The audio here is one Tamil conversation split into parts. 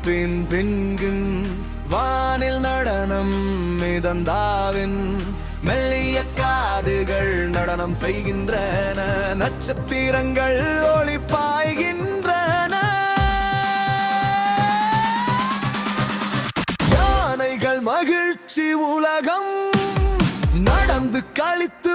பின் பின்கின் வானில் நடனம் மிதந்தாவின் மெல்லிய காதுகள் நடனம் செய்கின்றன. நட்சத்திரங்கள் ஒளி பாய்கின்றன யானைகள் மகிழ்ச்சி உலகம் நடந்து கழித்து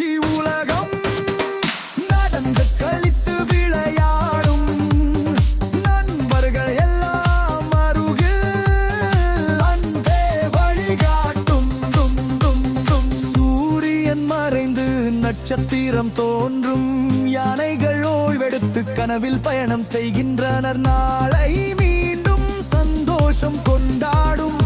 மகிழ்ச்சி உலகம். நடந்து கழித்து விளையாடும் நண்பர்கள் எல்லாம் அருகில். அன்பே வழிகாட்டும் டும் டும் டும். சூரியன் மறைந்து நட்சத்திரம் தோன்றும். யானைகள் ஓய்வெடுத்து கனவில் பயணம் செய்கின்றனர். நாளை மீண்டும் சந்தோஷம் கொண்டாடும்.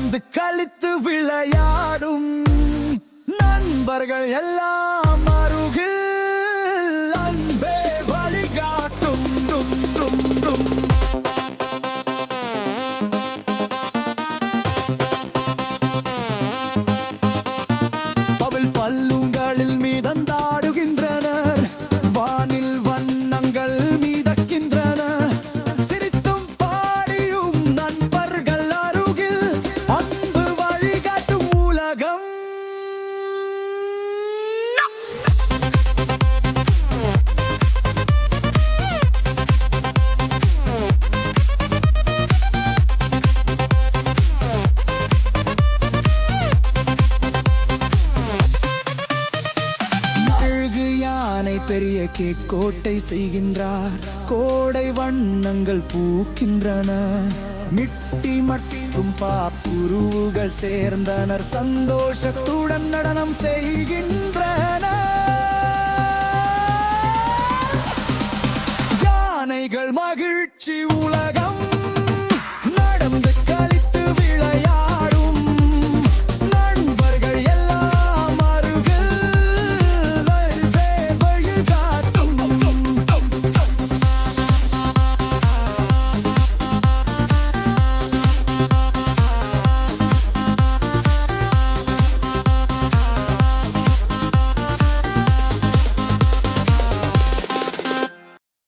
நடந்து கழித்து விளையாடும் நண்பர்கள் எல்லாம். பெரிய கோட்டை செய்கின்றார். கோடை வண்ணங்கள் பூக்கின்றன. மிட்டி மற்றும் பாப்புருவுகள் சேர்ந்தனர். சந்தோஷத்துடன் நடனம் செய்கின்றன.